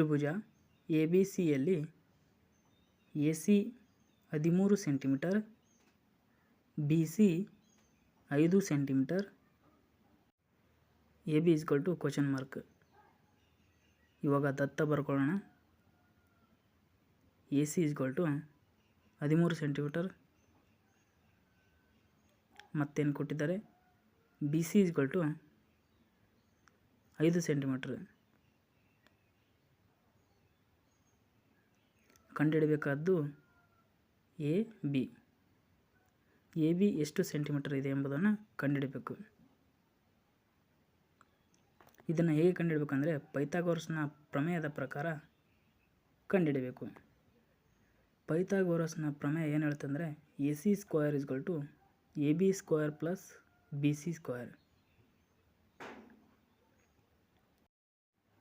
Tribhuja A B ಸಿಯಲ್ಲಿ A C ಹದಿಮೂರು centimetre, B C ಐದು centimetre, A B is equal to question mark. ಇವಾಗ ದತ್ತ ಬರ್ಕೊಳ್ಳೋಣ. A C is equal to ಹದಿಮೂರು centimetre. ಮತ್ತೇನು ಕೊಟ್ಟಿದ್ದಾರೆ? B C is equal to ಐದು ಸೆಂಟಿಮೀಟ್ರ್. ಕಂಡುಹಿಡಬೇಕಾದ್ದು ಎ, ಬಿ. ಎ, ಬಿ ಎಷ್ಟು ಸೆಂಟಿಮೀಟರ್ ಇದೆ ಎಂಬುದನ್ನು ಕಂಡುಹಿಡಬೇಕು. ಇದನ್ನು ಹೇಗೆ ಕಂಡುಹಿಡಬೇಕಂದ್ರೆ ಪೈಥಾಗೋರಸ್ನ ಪ್ರಮೇಯದ ಪ್ರಕಾರ ಕಂಡುಹಿಡಬೇಕು. ಪೈಥಾಗೋರಸ್ನ ಪ್ರಮೇಯ ಏನು ಹೇಳ್ತಂದರೆ A C square is equal to A B square plus B C square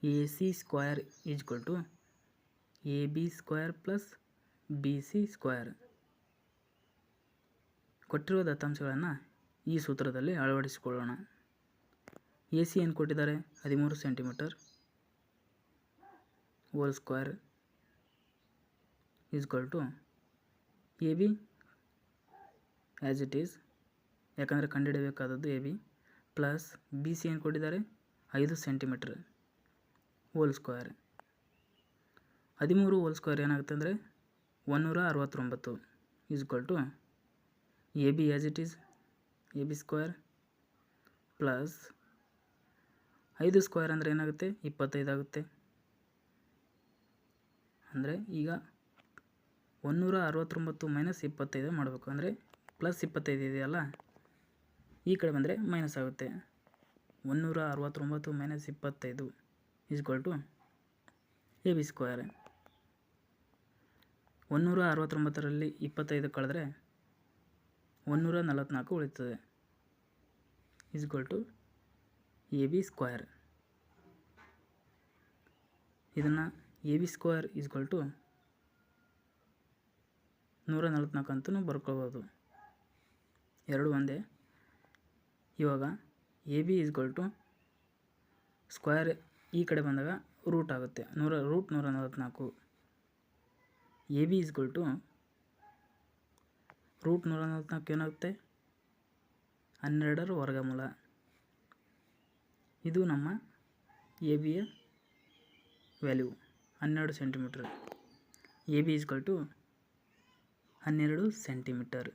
A C square equal to A B square plus B C square ಕೊಟ್ಟಿರುವ ದತ್ತಾಂಶಗಳನ್ನು ಈ ಸೂತ್ರದಲ್ಲಿ ಅಳವಡಿಸಿಕೊಳ್ಳೋಣ. ಎ ಸಿ ಏನು ಕೊಟ್ಟಿದ್ದಾರೆ? ಹದಿಮೂರು centimetre whole square is equal to A B as it is ಯಾಕಂದರೆ ಕಂಡುಹಿಡಬೇಕಾದದ್ದು A B plus B C ಏನು ಕೊಟ್ಟಿದ್ದಾರೆ? ಐದು ಸೆಂಟಿಮೀಟ್ರ್ ಹೋಲ್ ಸ್ಕ್ವೇರ್ ಹದಿಮೂರು ಹೋಲ್ ಸ್ಕ್ವೇರ್ ಏನಾಗುತ್ತೆ ಅಂದರೆ ಒನ್ನೂರ ಅರವತ್ತೊಂಬತ್ತು is equal to A B as it is A B square plus ಐದು ಸ್ಕ್ವೇರ್ ಅಂದರೆ ಏನಾಗುತ್ತೆ? ಇಪ್ಪತ್ತೈದು ಆಗುತ್ತೆ. ಅಂದರೆ ಈಗ ಒನ್ನೂರ ಅರವತ್ತೊಂಬತ್ತು ಮೈನಸ್ ಇಪ್ಪತ್ತೈದು ಮಾಡಬೇಕು. ಅಂದರೆ ಪ್ಲಸ್ ಇಪ್ಪತ್ತೈದು ಇದೆಯಲ್ಲ, ಈ ಕಡೆ ಬಂದರೆ ಮೈನಸ್ ಆಗುತ್ತೆ. ಒನ್ನೂರ ಅರವತ್ತೊಂಬತ್ತು ಮೈನಸ್ ಇಪ್ಪತ್ತೈದು equal to A B square ಒನ್ನೂರ ಅರವತ್ತೊಂಬತ್ತರಲ್ಲಿ ಇಪ್ಪತ್ತೈದು ಕಳೆದ್ರೆ ಒಂದುನೂರ ನಲವತ್ತ್ನಾಲ್ಕು ಉಳಿತದೆ. Equal to A B square ಇದನ್ನು A B square equal to ನೂರ ನಲವತ್ತ್ನಾಲ್ಕು ಅಂತಲೂ ಬರ್ಕೋಬೋದು. ಎರಡು ಒಂದೇ. ಇವಾಗ A B equal to square ಈ ಕಡೆ ಬಂದಾಗ ರೂಟ್ ಆಗುತ್ತೆ. ನೂರ ರೂಟ್ ನೂರ ನಲವತ್ತ್ನಾಲ್ಕು A B equal to root ನೂರ ನಲ್ವತ್ನಾಲ್ಕು ಏನಾಗುತ್ತೆ? ಹನ್ನೆರಡರ ವರ್ಗಮೂಲ. ಇದು ನಮ್ಮ ಎ ಬಿಯ ವ್ಯಾಲ್ಯೂ ಹನ್ನೆರಡು centimetre A B is equal to ಹನ್ನೆರಡು ಸೆಂಟಿಮೀಟರ್